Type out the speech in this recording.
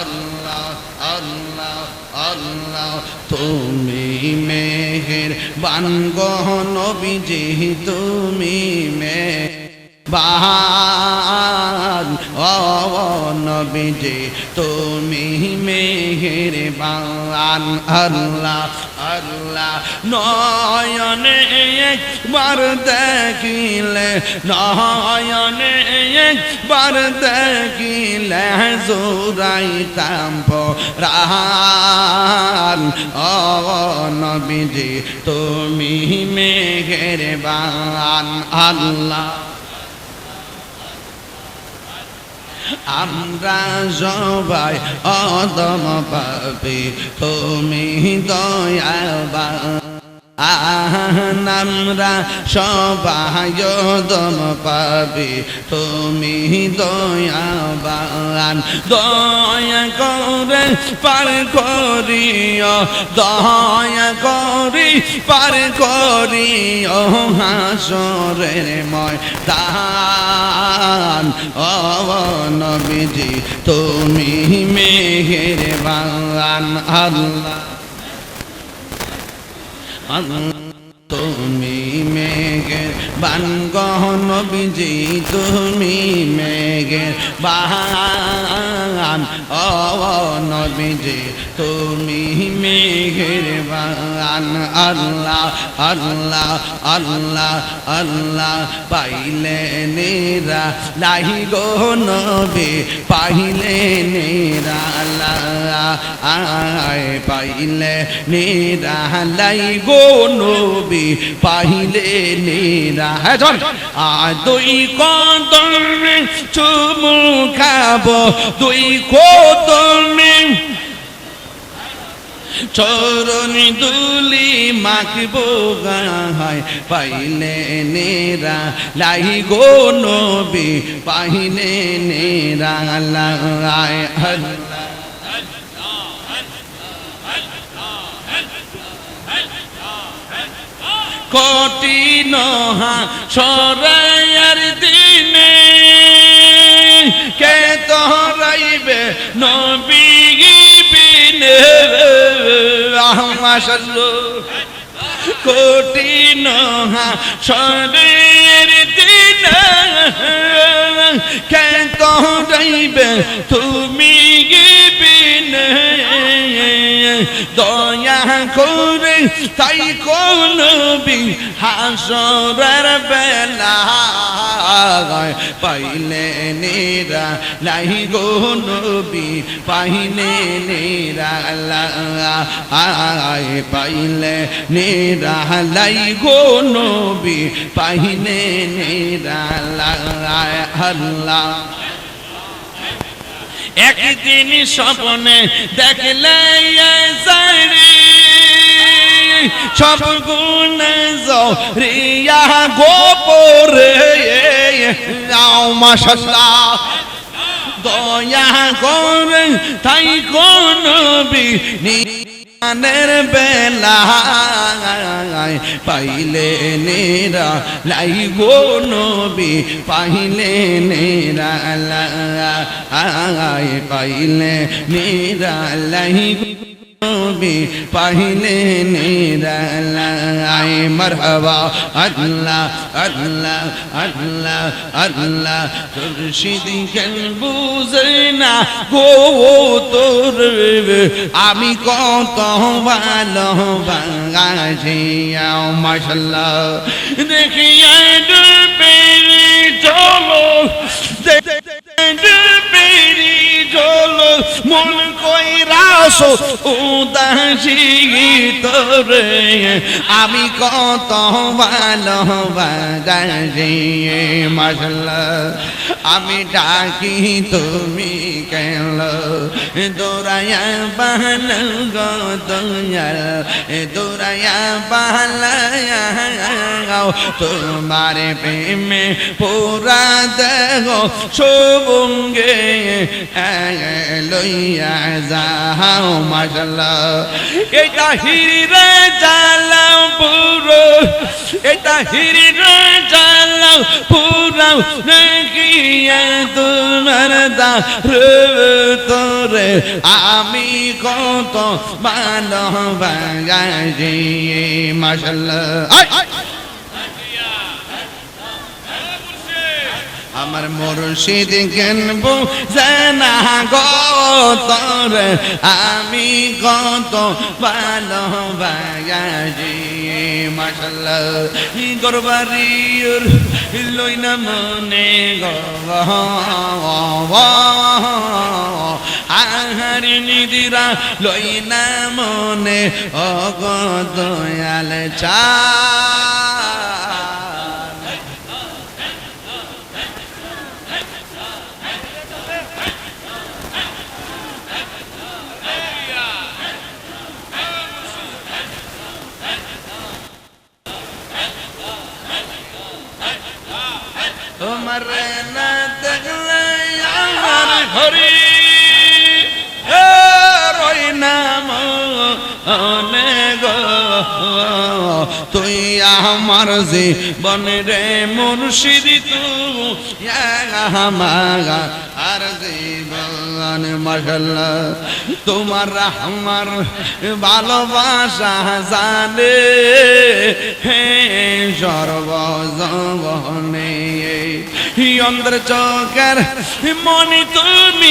আল্লাহ আল্লাহ আল্লাহ, তুমি মেহের বানগ নবীজি, তুমি মে বাহান ও নবীজি, তুমি মেহের বান আল্লাহ আল্লাহ, নয়নে একবার দেখিলে, নয়নে একবার দেখিলে জোরাইতাম রান ও নবীজি, তুমি মেঘের বান আল্লাহ। আমরা সবাই অদম পাবি তুমি দয়াবা আমরা সবাই দম পাবি, তুমি দয়াবান। দয়া করে পার করিও, দয়া করি পার করিও হাসরের ময় দান ও তুমি মেহের বান আল্লাহ। 啊。嗯 তুমি মেঘের বান গহন বিজি, তুমি মেঘের বান ও নবীজি তুমি মেঘের বান। আল্লাহ আল্লাহ আল্লাহ আল্লাহ পাইলে নেরা লাহি গো নবী পাইলে নেরা আয় পাইলে নেরা লাই গো নবী পাইলে নেরা। হ্যাঁ দুই কদমে চুমু খাব। দুই কদমে চরণি দুলি মাখবো গাহায় পাইলে নেরা, লাই গো নবী পাইলে নেরা, লাই আল্লাহ। কঠিন সরাইয়ার দিনে। কে তোরাইবে নবী বিনে মাশাল্লাহ কঠিন সরের দিন। কে তোরাইবে তুমি গিবিনে। দয়া করে তাই কোন বি হাসরের বেলা পাইলে নেরা লাই গো নবী, পাইলে নেরা আয় পাইলে নেরা লাই গো নবী, পাইলে নেরা আল্লাহ। একদিন স্বপ্নে দেখলে সব রিয়া গোপরে। মাসাল্লাহ দয়া গোর তাই কোন বি নের বেলা পাইলে নেরা লাই গো নবী পাইলে নেরা লাই পাইলে নেরা লাই নবী পাইলে নেরা লাই মারহাবা, আল্লাহ আল্লাহ আল্লাহ আল্লাহ খুরশিদ কেন বুঝে না গো তোর। আমি কত ভালো বাঙাছি মাসাল্লাহ দেখিয়া পেরি চলো পেরি চলো, মন কই রাসো উদাসী তোরে আমি কত ভালো বাঙাছি মাসাল্লাহ আমি ডাকি, তুমি কেন? দৌড়ায়া বাহল গো দয়াল দৌড়ায়া বাহলায়া তোমার প্রেমে পুরা দেহ সবঙ্গে লইয়া যাও মাসাল্লাহ এটা হিরে জালাম পুরো। এটা হিরে জালাম পুরো। নাকি তোমার দা তোরে। রে আমি কত ভালোবাসি মাশাল্লাহ আয়, আয়। আমার মুর্শিদ কেনব, জানা গতর আমি কত ভালোবাসি। মাশাল্লাহ গরবারির লই না মনে আহার নিদিরা লই না মনে অগ দয়াল চা। দেখলে আমার হরি এ, রই নাম গো। তুই আমার জীবন রে মুর্শিদ, তুই আর জীবন মশাল্লা তোমার আমার ভালোবাসা জানে, হে সর্বজনে অন্তর চোখের মনি তুমি